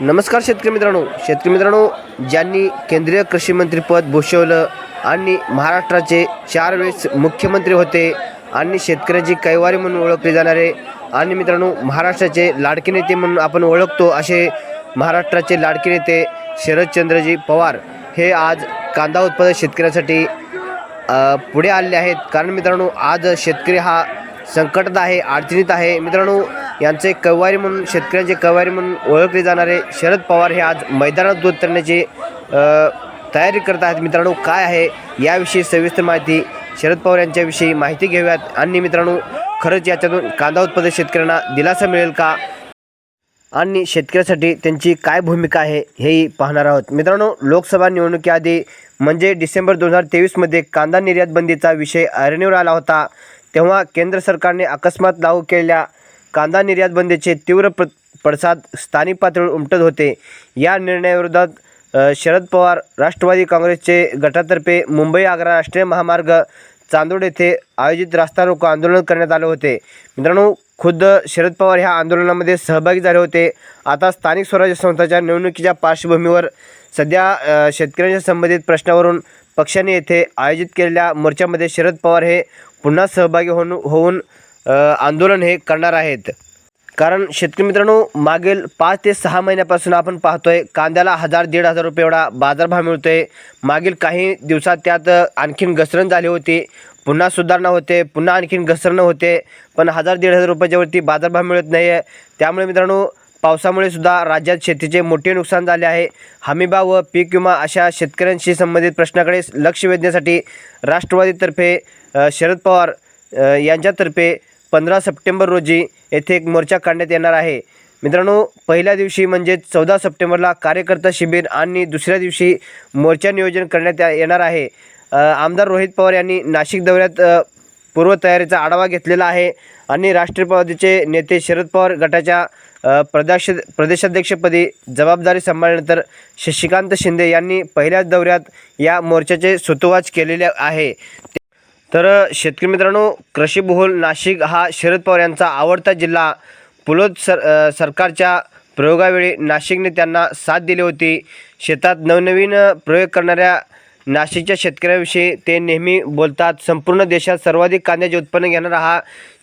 नमस्कार शेतकरी मित्रांनो. शेतकरी मित्रांनो ज्यांनी केंद्रीय कृषी मंत्रीपद भूषवलं आणि महाराष्ट्राचे चार वेळेस मुख्यमंत्री होते आणि शेतकऱ्याची कैवारी म्हणून ओळखले जाणारे आणि मित्रांनो महाराष्ट्राचे लाडके नेते म्हणून आपण ओळखतो असे महाराष्ट्राचे लाडके नेते शरदचंद्रजी पवार हे आज कांदा उत्पादक शेतकऱ्यांसाठी पुढे आलेले आहेत. कारण मित्रांनो आज शेतकरी हा संकटात आहे अडचणीत आहे. मित्रांनो यांचे कवारी म्हणून शेतकऱ्यांचे कवारी म्हणून ओळखले जाणारे शरद पवार हे आज मैदानात उतरण्याची अ, तयारी करत आहेत. मित्रांनो काय आहे याविषयी सविस्तर माहिती शरद पवार यांच्याविषयी माहिती घेऊयात. आणि मित्रांनो खरंच याच्यातून कांदा उत्पादक शेतकऱ्यांना दिलासा मिळेल का? आणि शेतकऱ्यासाठी त्यांची काय भूमिका आहे हेही पाहणार आहोत. मित्रांनो लोकसभा निवडणुकीआधी म्हणजे डिसेंबर दोन हजार तेवीसमध्ये कांदा निर्यात बंदीचा विषय ऐरणीवर आला होता. तेव्हा केंद्र सरकारने अकस्मात लागू केलेल्या कांदा निर्यात बंदीचे तीव्र प्र पडसाद स्थानिक पातळीवर उमटत होते. या निर्णयाविरोधात शरद पवार राष्ट्रवादी काँग्रेसचे गटातर्फे मुंबई आग्रा राष्ट्रीय महामार्ग चांदोड येथे आयोजित रास्ता रोको आंदोलन करण्यात आले होते. मित्रांनो खुद्द शरद पवार ह्या आंदोलनामध्ये सहभागी झाले होते. आता स्थानिक स्वराज्य संस्थाच्या निवडणुकीच्या पार्श्वभूमीवर सध्या शेतकऱ्यांच्या संबंधित प्रश्नावरून पक्षाने येथे आयोजित केलेल्या मोर्चामध्ये शरद पवार हे पुन्हा सहभागी होऊन होऊन आंदोलन हे करणार आहेत. कारण शेतकरी मित्रांनो मागील पाच ते सहा महिन्यापासून आपण पाहतोय कांद्याला हजार दीड हजार रुपये एवढा बाजारभाव मिळतोय. मागील काही दिवसात त्यात आणखीन घसरण झाली होती. पुन्हा सुधारणा होते पुन्हा आणखीन घसरण होते पण हजार दीड हजार रुपयाच्यावरती बाजारभाव मिळत नाही आहे त्यामुळे मित्रांनो पावसामुळे सुद्धा राज्यात शेतीचे मोठे नुकसान झाले आहे. हमीभाव व पीक विमा अशा शेतकऱ्यांशी संबंधित प्रश्नाकडे लक्ष वेधण्यासाठी राष्ट्रवादीतर्फे शरद पवार यांच्यातर्फे पंधरा सप्टेंबर रोजी येथे एक मोर्चा काढण्यात येणार आहे. मित्रांनो पहिल्या दिवशी म्हणजे चौदा सप्टेंबरला कार्यकर्ता शिबिर आणि दुसऱ्या दिवशी मोर्चा नियोजन करण्यात या- येणार आहे. आमदार रोहित पवार यांनी नाशिक दौऱ्यात पूर्वतयारीचा आढावा घेतलेला आहे आणि राष्ट्रवादीचे नेते शरद पवार गटाच्या प्रदेश प्रदेशाध्यक्षपदी जबाबदारी सांभाळल्यानंतर शशिकांत शिंदे यांनी पहिल्याच दौऱ्यात या मोर्चाचे सुतोवाच केलेले आहे. तर शेतकरी मित्रांनो कृषीबहुल नाशिक हा शरद पवार यांचा आवडता जिल्हा. पुलोद सर सरकारच्या प्रयोगावेळी नाशिकने त्यांना साथ दिली होती. शेतात नवनवीन प्रयोग करणाऱ्या नाशिकच्या शेतकऱ्याविषयी ते नेहमी बोलतात. संपूर्ण देशात सर्वाधिक कांद्याचे उत्पन्न घेणारा हा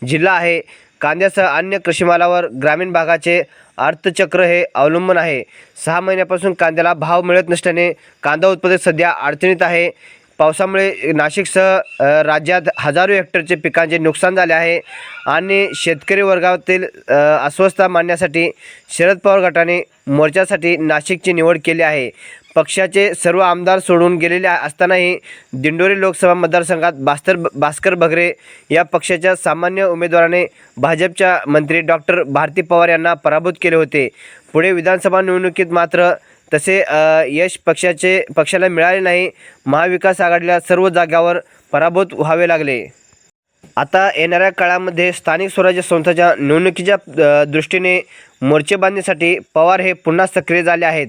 जिल्हा आहे. कांद्यासह अन्य कृषीमालावर ग्रामीण भागाचे अर्थचक्र हे अवलंबून आहे. सहा महिन्यापासून कांद्याला भाव मिळत नसल्याने कांदा उत्पादक सध्या अडचणीत आहे. पावसामुळे नाशिकसह राज्यात हजारो हेक्टरचे पिकांचे नुकसान झाले आहे आणि शेतकरी वर्गातील अस्वस्थता मांडण्यासाठी शरद पवार गटाने मोर्चासाठी नाशिकची निवड केली आहे. पक्षाचे सर्व आमदार सोडून गेलेले असतानाही दिंडोरी लोकसभा मतदारसंघात भास्कर भास्कर भगरे या पक्षाच्या सामान्य उमेदवाराने भाजपच्या मंत्री डॉक्टर भारती पवार यांना पराभूत केले होते. पुढे विधानसभा निवडणुकीत मात्र तसे यश पक्षाचे पक्षाला मिळाले नाही महाविकास आघाडीला सर्व जागावर पराभूत व्हावे लागले. आता येणाऱ्या काळामध्ये स्थानिक स्वराज्य संस्थेच्या निवडणुकीच्या दृष्टीने मोर्चे बांधण्यासाठी पवार हे पुन्हा सक्रिय झाले आहेत.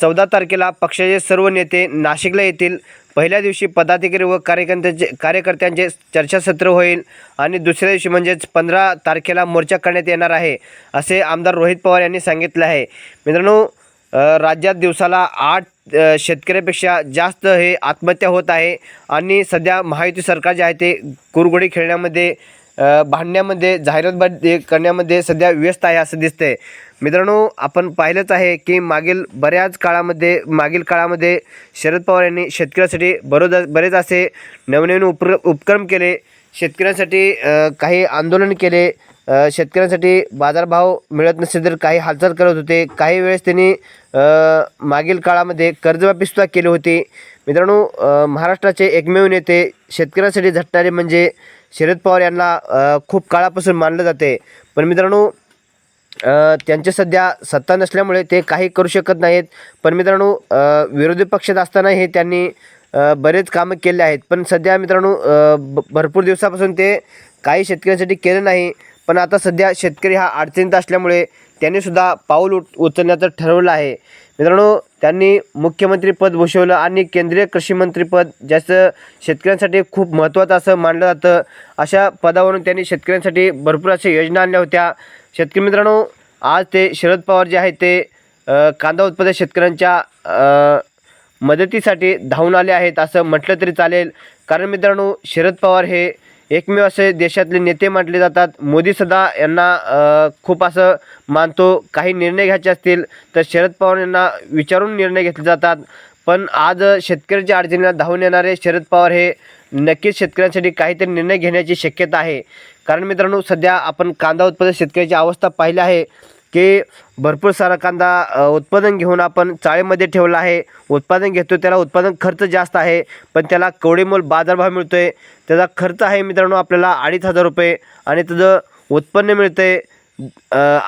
चौदा तारखेला पक्षाचे सर्व नेते नाशिकला येतील. पहिल्या दिवशी पदाधिकारी व कार्यकर्त्यांचे कार्यकर्त्यांचे चर्चासत्र होईल आणि दुसऱ्या दिवशी म्हणजेच पंधरा तारखेला मोर्चा करण्यात येणार आहे असे आमदार रोहित पवार यांनी सांगितले आहे. मित्रांनो राज्यात दिवसाला आठ शेतकऱ्यापेक्षा जास्त हे आत्महत्या होत आहे. आणि सध्या महायुती सरकार जे आहे ते कुरघोडी खेळण्यामध्ये भांडण्यामध्ये जाहिरात करण्यामध्ये सध्या व्यस्त आहे असं दिसतंय. मित्रांनो आपण पाहिलंच आहे की मागील बऱ्याच काळामध्ये मागील काळामध्ये शरद पवार यांनी शेतकऱ्यासाठी बरोबर बरेच असे नवनवीन उप्र उपक्रम केले. शेतकऱ्यांसाठी काही आंदोलन केले. शेतकऱ्यांसाठी बाजारभाव मिळत नसेल तर काही हालचाल करत होते. काही वेळेस त्यांनी मागील काळामध्ये कर्जवापीसुद्धा केली होती. मित्रांनो महाराष्ट्राचे एकमेव नेते शेतकऱ्यांसाठी झटणारे म्हणजे शरद पवार यांना खूप काळापासून मानलं जाते. पण मित्रांनो त्यांचे सध्या सत्ता नसल्यामुळे ते काही करू शकत नाहीत. पण मित्रांनो विरोधी पक्षात असताना हे त्यांनी बरेच कामं केले आहेत. पण सध्या मित्रांनो ब- भरपूर दिवसापासून ते काही शेतकऱ्यांसाठी केलं नाही. पण आता सध्या शेतकरी हा अडचणीत असल्यामुळे त्यांनीसुद्धा पाऊल उच उचलण्याचं ठरवलं आहे. मित्रांनो त्यांनी मुख्यमंत्रीपद भूषवलं आणि केंद्रीय कृषी मंत्रीपद ज्याचं शेतकऱ्यांसाठी खूप महत्त्वाचं असं मानलं जातं अशा पदावरून त्यांनी शेतकऱ्यांसाठी भरपूर अशा योजना आणल्या होत्या. शेतकरी मित्रांनो आज ते शरद पवार जे आहेत ते कांदा उत्पादक शेतकऱ्यांच्या मदतीसाठी धावून आले आहेत असं म्हटलं तरी चालेल. कारण मित्रांनो शरद पवार हे एकमेव असे देशातले नेते म्हटले जातात. मोदीसुद्धा यांना खूप असं मानतो. काही निर्णय घ्यायचे असतील तर शरद पवार यांना विचारून निर्णय घेतले जातात. पण आज शेतकऱ्याच्या अडचणीला धावून येणारे शरद पवार हे नक्कीच शेतकऱ्यांसाठी काहीतरी निर्णय घेण्याची शक्यता आहे. कारण मित्रांनो सध्या आपण कांदा उत्पादक शेतकऱ्याची अवस्था पाहिली आहे. की भरपूर सारा कांदा उत्पादन घेऊन आपण चाळीमध्ये ठेवला आहे. उत्पादन घेतो त्याला उत्पादन खर्च जास्त आहे पण त्याला कवडीमोल बाजारभाव मिळतो आहे त्याचा खर्च आहे मित्रांनो आपल्याला अडीच हजार रुपये आणि त्याचं उत्पन्न मिळतं आहे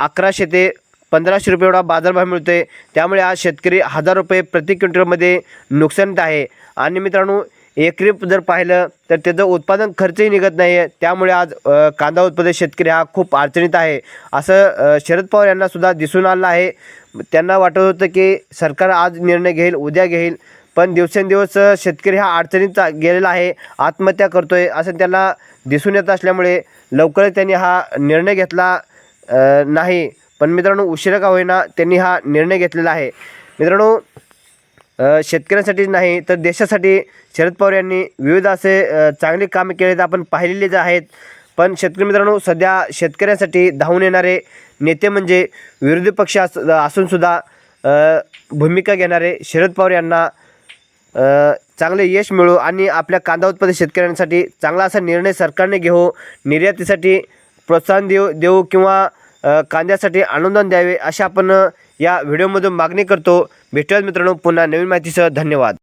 अकराशे ते पंधराशे रुपये एवढा बाजारभाव मिळतो आहे त्यामुळे आज शेतकरी हजार रुपये प्रति क्विंटलमध्ये नुकसानीत आहे. आणि मित्रांनो एकरी जर पाहिलं तर त्याचं उत्पादन खर्चही निघत नाही आहे त्यामुळे आज कांदा उत्पादक शेतकरी हा खूप अडचणीत आहे. असं शरद पवार यांनासुद्धा दिसून आलं आहे. त्यांना वाटत होतं की सरकार आज निर्णय घेईल उद्या घेईल पण दिवसेंदिवस शेतकरी हा अडचणीत गेलेला आहे आत्महत्या करतो आहे असं त्यांना दिसून येत असल्यामुळे लवकरच त्यांनी हा निर्णय घेतला नाही. पण मित्रांनो उशिरा का होईना त्यांनी हा निर्णय घेतलेला आहे. मित्रांनो शेतकऱ्यांसाठी शेतकऱ्यांसाठीच नाही तर देशासाठी शरद पवार यांनी विविध असे चांगले कामे केले तर आपण पाहिलेलेच आहेत. पण शेतकरी मित्रांनो सध्या शेतकऱ्यांसाठी धावून येणारे नेते म्हणजे विरोधी पक्ष अस असूनसुद्धा भूमिका घेणारे शरद पवार यांना चांगले यश मिळो आणि आपल्या कांदा उत्पादक शेतकऱ्यांसाठी चांगला असा निर्णय सरकारने घेऊ निर्यातीसाठी प्रोत्साहन देऊ देऊ किंवा कांद्यासाठी अनुदान द्यावे अशा आपण या व्हिडिओमधून मागणी करतो. भेटूयात मित्रांनो पुन्हा नवीन माहितीसह. धन्यवाद.